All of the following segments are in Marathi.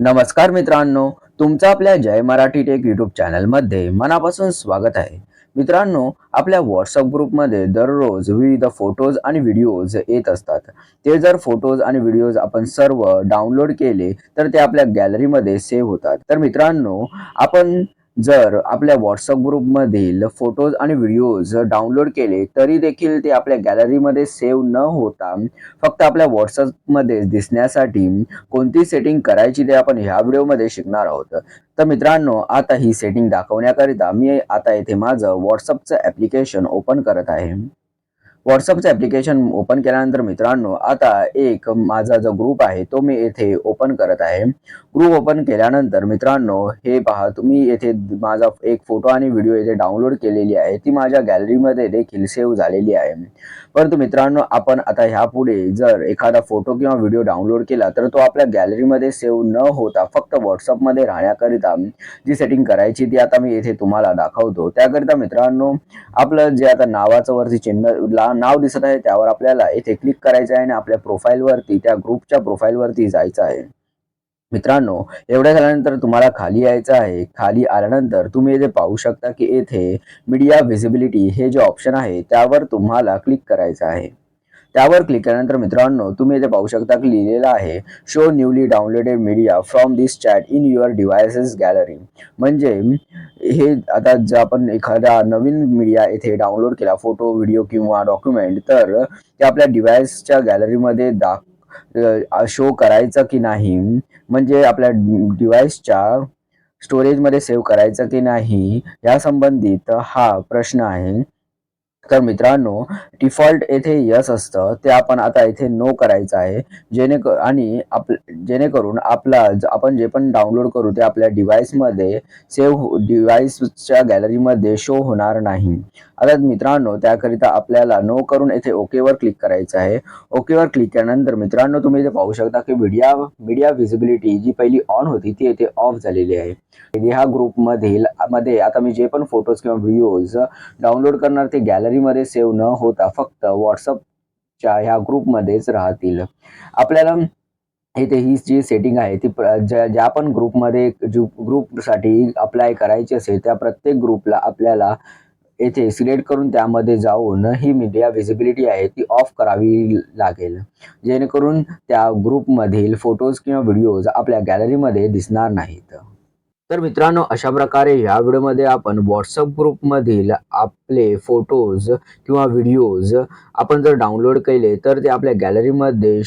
नमस्कार मित्रांनो तुमचं आपल्या जय मराठी टेक यूट्यूब चॅनलमध्ये मनापासून स्वागत आहे. मित्रांनो आपल्या व्हॉट्सअप ग्रुपमध्ये दररोज विविध फोटोज आणि व्हिडिओज येत असतात. ते जर फोटोज आणि व्हिडिओज आपण सर्व डाउनलोड केले तर ते आपल्या गॅलरीमध्ये सेव्ह होतात. तर मित्रांनो आपण जर आपल्या व्हॉट्सअप ग्रुपमधील फोटोज आणि व्हिडिओज डाउनलोड केले तरी देखील ते आपल्या गॅलरीमध्ये सेव्ह न होता फक्त आपल्या व्हॉट्सअपमध्ये दिसण्यासाठी कोणती सेटिंग करायची ते आपण ह्या व्हिडिओमध्ये शिकणार आहोत. तर मित्रांनो आता ही सेटिंग दाखवण्याकरिता मी आता येथे माझं व्हॉट्सअपचं ॲप्लिकेशन ओपन करत आहे. व्हॉट्सअपचं ॲप्लिकेशन ओपन केल्यानंतर मित्रांनो आता एक माझा जो ग्रुप आहे तो मी येथे ओपन करत आहे. ग्रुप ओपन केल्यानंतर मित्रांनो हे पहा तुम्ही येथे माझा एक फोटो आणि व्हिडिओ येथे डाउनलोड केलेली आहे. ती माझ्या गॅलरीमध्ये देखील सेव्ह झालेली आहे. परंतु मित्रांनो आपण आता ह्यापुढे जर एखादा फोटो किंवा व्हिडिओ डाउनलोड केला तर तो आपल्या गॅलरीमध्ये सेव्ह न होता फक्त व्हॉट्सअपमध्ये राहण्याकरिता जी सेटिंग करायची ती आता मी येथे तुम्हाला दाखवतो. त्याकरिता मित्रांनो आपलं जे आता नावाचं वरती चिन्ह लहान नाव दिसत आहे त्यावर आपल्याला येथे क्लिक करायचं आहे आणि आपल्या प्रोफाईलवरती त्या ग्रुपच्या प्रोफाईलवरती जायचं आहे. मित्रांनो एवढ्या झाल्यानंतर तुम्हाला खाली यायचं आहे. खाली आल्यानंतर तुम्ही येथे पाहू शकता की येथे मीडिया व्हिजिबिलिटी हे जे ऑप्शन आहे त्यावर तुम्हाला क्लिक करायचं आहे. त्यावर क्लिक केल्यानंतर मित्रांनो तुम्ही इथे पाहू शकता की लिहिलेलं आहे show newly downloaded media from this chat in your devices gallery म्हणजे हे आता जर आपण एखादा नवीन मीडिया इथे डाउनलोड केला फोटो व्हिडिओ किंवा डॉक्युमेंट तर ते आपल्या डिव्हाइसच्या गॅलरीमध्ये दाख शो करायचं की नाही? म्हणजे आपल्या डिव्हाइसच्या स्टोरेजमध्ये सेव्ह करायचं की नाही? या संबंधित हा प्रश्न आहे. तर मित्रांनो डिफॉल्ट येथे यस असतं. ते आपण आता इथे नो करायचं आहे. जेणे आणि आप जेणेकरून आपला आपण जे पण डाउनलोड करू ते आपल्या डिव्हाइसमध्ये सेव्ह डिव्हाइसच्या गॅलरीमध्ये शो होणार नाही. आता मित्रांनो त्याकरिता आपल्याला नो करून येथे ओकेवर क्लिक करायचं आहे. ओकेवर क्लिक केल्यानंतर मित्रांनो तुम्ही इथे पाहू शकता की मीडिया मीडिया व्हिजिबिलिटी जी पहिली ऑन होती ती येथे ऑफ झालेली आहे. ह्या ग्रुपमधील मध्ये आता मी जे पण फोटोज किंवा व्हिडिओज डाउनलोड करणार ते गॅलरी गॅलरीमध्ये सेव्ह न होता फक्त व्हॉट्सअपच्या ह्या ग्रुपमध्येच राहतील. आपल्याला इथे ही जी सेटिंग आहे ती प्र- ज्या ज्या पण ग्रुपमध्ये ग्रुपसाठी अप्लाय करायची असेल त्या प्रत्येक ग्रुपला आपल्याला येथे सिलेक्ट करून त्यामध्ये जाऊन ही मीडिया व्हिजिबिलिटी आहे ती ऑफ करावी लागेल. जेणेकरून त्या ग्रुपमधील फोटोज किंवा व्हिडिओज आपल्या गॅलरीमध्ये दिसणार नाहीत. तर मित्रांनो अशा प्रकारे ह्या व्हिडिओमध्ये आपण व्हॉट्सअप ग्रुपमधील आपले फोटोज किंवा व्हिडिओज आपण जर डाउनलोड केले तर ते आपल्या गॅलरीमध्ये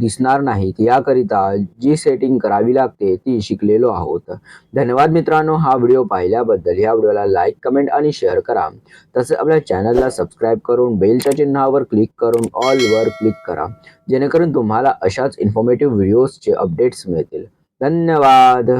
दिसणार नाहीत. याकरिता जी सेटिंग करावी लागते ती शिकलेलो आहोत. धन्यवाद मित्रांनो हा व्हिडिओ पाहिल्याबद्दल. ह्या व्हिडिओला लाईक कमेंट आणि शेअर करा. तसेच आपल्या चॅनलला सबस्क्राईब करून बेलच्या चिन्हावर क्लिक करून ऑलवर क्लिक करा. जेणेकरून तुम्हाला अशाच इन्फॉर्मेटिव्ह व्हिडिओजचे अपडेट्स मिळतील. धन्यवाद!